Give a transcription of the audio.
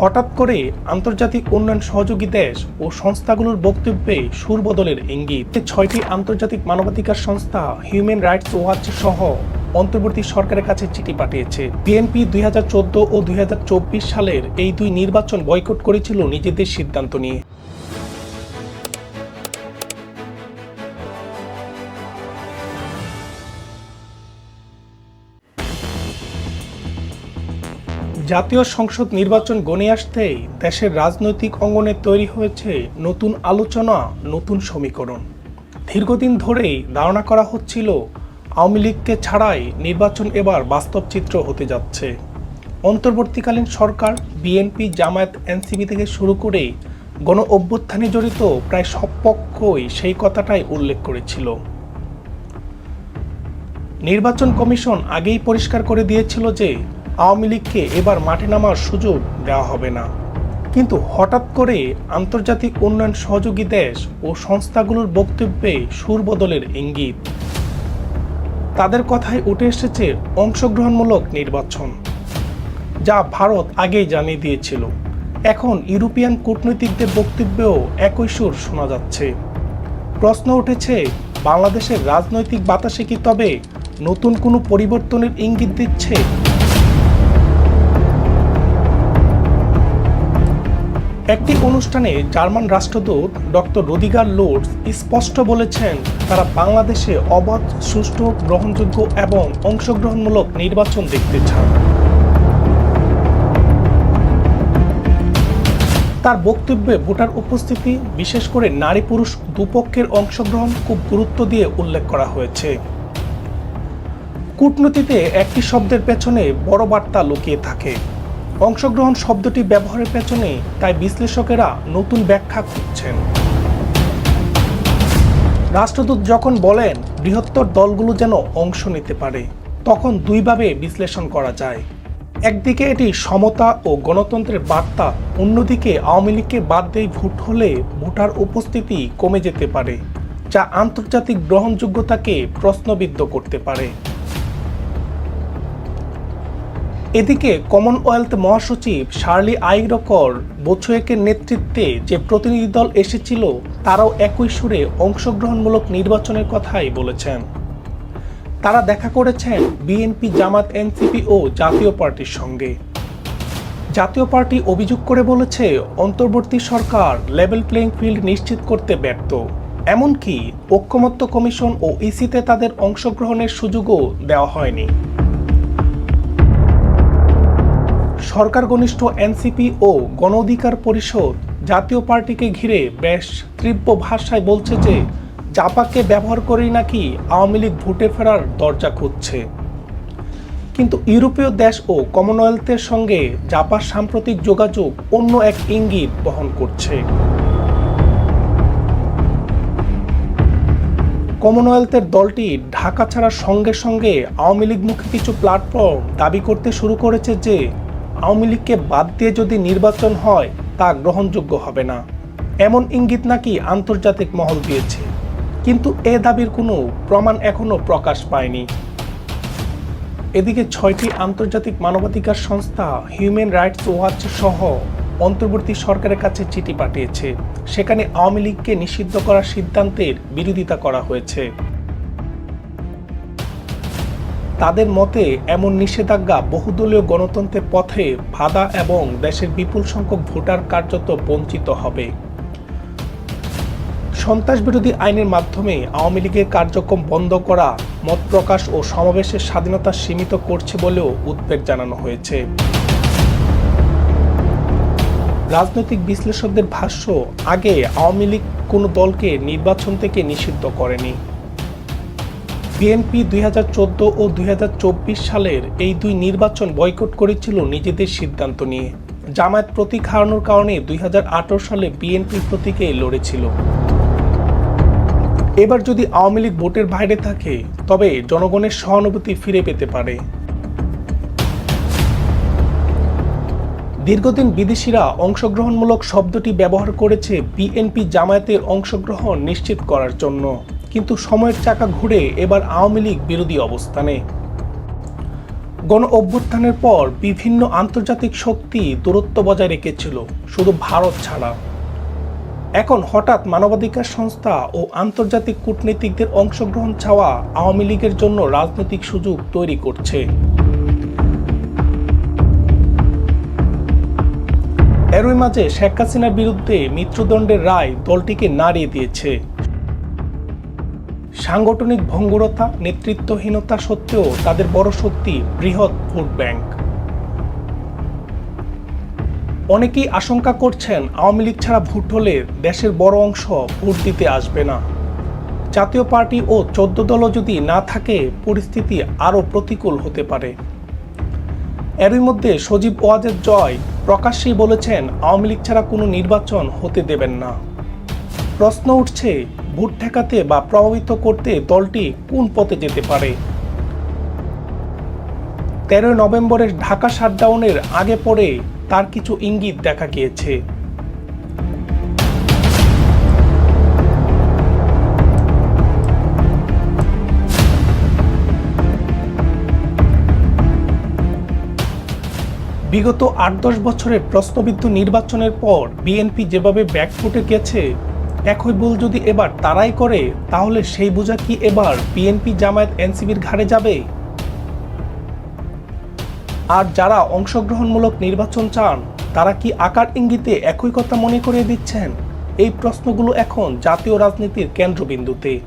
হঠাৎ করে আন্তর্জাতিক উন্নয়ন সহযোগী দেশ ও সংস্থাগুলোর বক্তব্যে সুর বদলের ইঙ্গিত ছয়টি আন্তর্জাতিক মানবাধিকার সংস্থা হিউম্যান রাইটস ওয়াচ সহ অন্তর্বর্তী সরকারের কাছে চিঠি পাঠিয়েছে। বিএনপি দুই হাজার চোদ্দ ও দুই হাজার চব্বিশ সালের এই দুই নির্বাচন বয়কট করেছিল নিজেদের সিদ্ধান্ত নিয়ে। জাতীয় সংসদ নির্বাচন গণে আসতেই দেশের রাজনৈতিক অঙ্গনে তৈরি হয়েছে নতুন আলোচনা, নতুন সমীকরণ। দীর্ঘদিন ধরেই ধারণা করা হচ্ছিল আওয়ামী লীগকে ছাড়াই নির্বাচন এবার বাস্তব চিত্র হতে যাচ্ছে। অন্তর্বর্তীকালীন সরকার, বিএনপি, জামায়াত, এনসিপি থেকে শুরু করে গণ অভ্যুত্থানে জড়িত প্রায় সব পক্ষই সেই কথাটাই উল্লেখ করেছিল। নির্বাচন কমিশন আগেই পরিষ্কার করে দিয়েছিল যে আওয়ামী লীগকে এবার মাঠে নামার সুযোগ দেওয়া হবে না। কিন্তু হঠাৎ করে আন্তর্জাতিক উন্নয়ন সহযোগী দেশ ও সংস্থাগুলোর বক্তব্যে সুর বদলের ইঙ্গিত। তাদের কথায় উঠে এসেছে অংশগ্রহণমূলক নির্বাচন, যা ভারত আগেই জানিয়ে দিয়েছিল। এখন ইউরোপিয়ান কূটনৈতিকদের বক্তব্যেও একই সুর শোনা যাচ্ছে। প্রশ্ন উঠেছে, বাংলাদেশের রাজনৈতিক বাতাসে কি তবে নতুন কোনো পরিবর্তনের ইঙ্গিত দিচ্ছে? একটি অনুষ্ঠানে জার্মান রাষ্ট্রদূত ডক্টর রদিগার লোডস স্পষ্ট বলেছেন, তারা বাংলাদেশে অবাধ, সুষ্ঠু, গ্রহণযোগ্য এবং অংশগ্রহণমূলক নির্বাচন দেখতে চান। তার বক্তব্যে ভোটার উপস্থিতি, বিশেষ করে নারী পুরুষ দুপক্ষের অংশগ্রহণ খুব গুরুত্ব দিয়ে উল্লেখ করা হয়েছে। কূটনীতিতে একটি শব্দের পেছনে বড় বার্তা লুকিয়ে থাকে। অংশগ্রহণ শব্দটি ব্যবহারের পেছনে তাই বিশ্লেষকেরা নতুন ব্যাখ্যা খুঁজছেন। রাষ্ট্রদূত যখন বলেন, বৃহত্তর দলগুলো যেন অংশ নিতে পারে, তখন দুইভাবে বিশ্লেষণ করা যায়। একদিকে এটি সমতা ও গণতন্ত্রের বার্তা, অন্যদিকে আওয়ামী লীগকে বাদ দিয়ে ভোট হলে ভোটার উপস্থিতি কমে যেতে পারে, যা আন্তর্জাতিক গ্রহণযোগ্যতাকে প্রশ্নবিদ্ধ করতে পারে। এদিকে কমনওয়েলথ মহাসচিব শার্লি আইরকর বছুয়েকের নেতৃত্বে যে প্রতিনিধি দল এসেছিল, তারাও একই সুরে অংশগ্রহণমূলক নির্বাচনের কথাই বলেছেন। তারা দেখা করেছেন বিএনপি, জামাত, এনসিপি ও জাতীয় পার্টির সঙ্গে। জাতীয় পার্টি অভিযোগ করে বলেছে, অন্তর্বর্তী সরকার লেভেল প্লেইং ফিল্ড নিশ্চিত করতে ব্যর্থ। এমনকি ঐক্যমত্য কমিশন ও ইসিতে তাদের অংশগ্রহণের সুযোগও দেওয়া হয়নি। সরকার ঘনিষ্ঠ এনসিপি ও গণ অধিকার পরিষদ জাতীয় পার্টিকে ঘিরে বেশ তীব্র ভাষায় বলছে যে জাপাকে ব্যবহার করেই নাকি আওয়ামী লীগ ভোটে ফেরার দরজা খুঁজছে। কিন্তু ইউরোপীয় দেশ ও কমনওয়েলথের সঙ্গে জাপার সাম্প্রতিক যোগাযোগ অন্য এক ইঙ্গিত বহন করছে। কমনওয়েলথের দলটি ঢাকা ছাড়ার সঙ্গে সঙ্গে আওয়ামী লীগমুখী কিছু প্ল্যাটফর্ম দাবি করতে শুরু করেছে যে আওয়ামী লীগকে বাদ দিয়ে যদি নির্বাচন হয়, তা গ্রহণযোগ্য হবে না। এমন ইঙ্গিত নাকি আন্তর্জাতিক মহল দিয়েছে। কিন্তু এ দাবির কোনো প্রমাণ এখনও প্রকাশ পায়নি। এদিকে ছয়টি আন্তর্জাতিক মানবাধিকার সংস্থা হিউম্যান রাইটস ওয়াচ সহ অন্তর্বর্তী সরকারের কাছে চিঠি পাঠিয়েছে। সেখানে আওয়ামী লীগকে নিষিদ্ধ করার সিদ্ধান্তের বিরোধিতা করা হয়েছে। তাদের মতে, এমন নিষেধাজ্ঞা বহুদলীয় গণতন্ত্রের পথে বাধা এবং দেশের বিপুল সংখ্যক ভোটার কার্যত বঞ্চিত হবে। সন্ত্রাস বিরোধী আইনের মাধ্যমে আওয়ামী লীগের কার্যক্রম বন্ধ করা, মত প্রকাশ ও সমাবেশের স্বাধীনতা সীমিত করছে বলেও উদ্বেগ জানানো হয়েছে। রাজনৈতিক বিশ্লেষকদের ভাষ্য, আগে আওয়ামী লীগ কোনো দলকে নির্বাচন থেকে নিষিদ্ধ করেনি। বিএনপি দুই হাজার চোদ্দ ও দুই হাজার চব্বিশ সালের এই দুই নির্বাচন বয়কট করেছিল নিজেদের সিদ্ধান্ত নিয়ে। জামায়াত প্রতীক হারানোর কারণে দুই হাজার আঠেরো সালে বিএনপি প্রতীকে লড়েছিল। এবার যদি আওয়ামী লীগ ভোটের বাইরে থাকে, তবে জনগণের সহানুভূতি ফিরে পেতে পারে। দীর্ঘদিন বিদেশিরা অংশগ্রহণমূলক শব্দটি ব্যবহার করেছে বিএনপি জামায়াতের অংশগ্রহণ নিশ্চিত করার জন্য। কিন্তু সময়ের চাকা ঘুরে এবার আওয়ামী লীগ বিরোধী অবস্থানে। গণ অভ্যুত্থানের পর বিভিন্ন আন্তর্জাতিক শক্তি দূরত্ব বজায় রেখেছিল, শুধু ভারত ছাড়া। এখন হঠাৎ মানবাধিকার সংস্থা ও আন্তর্জাতিক কূটনীতিকদের অংশগ্রহণ ছাওয়া আওয়ামী লীগের জন্য রাজনৈতিক সুযোগ তৈরি করছে। এরই মাঝে শেখ হাসিনার বিরুদ্ধে মৃত্যুদণ্ডের রায় দলটিকে নাড়িয়ে দিয়েছে। সাংগঠনিক ভঙ্গুরতা, নেতৃত্বহীনতা সত্ত্বেও তাদের বড় শক্তি বৃহৎ ভোট ব্যাংক। অনেকেই আশঙ্কা করছেন আওয়ামী লীগ ছাড়া ভোট হলে দেশের বড় অংশ ভোট দিতে আসবে না। জাতীয় পার্টি ও চোদ্দ দলও যদি না থাকে, পরিস্থিতি আরও প্রতিকূল হতে পারে। এরই মধ্যে সজীব ওয়াজের জয় প্রকাশ্যেই বলেছেন, আওয়ামী লীগ ছাড়া কোনো নির্বাচন হতে দেবেন না। প্রশ্ন উঠছে ভোট ঠেকাতে বা প্রভাবিত করতে দলটি কোন পথে যেতে পারে? তেরোই নভেম্বরের ঢাকা শাটডাউনের আগে পরে তার কিছু ইঙ্গিত দেখা গিয়েছে। বিগত আট দশ বছরের প্রশ্নবিদ্ধ নির্বাচনের পর বিএনপি যেভাবে ব্যাকফুটে গেছে একই ভুল যদি এবার তারাই করে, তাহলে সেই বোঝা কি এবার বিএনপি জামায়াত এনসিবির ঘাড়ে যাবে? আর যারা অংশগ্রহণমূলক নির্বাচন চান, তারা কি আকার ইঙ্গিতে একই কথা মনে করিয়ে দিচ্ছেন? এই প্রশ্নগুলো এখন জাতীয় রাজনীতির কেন্দ্রবিন্দুতে।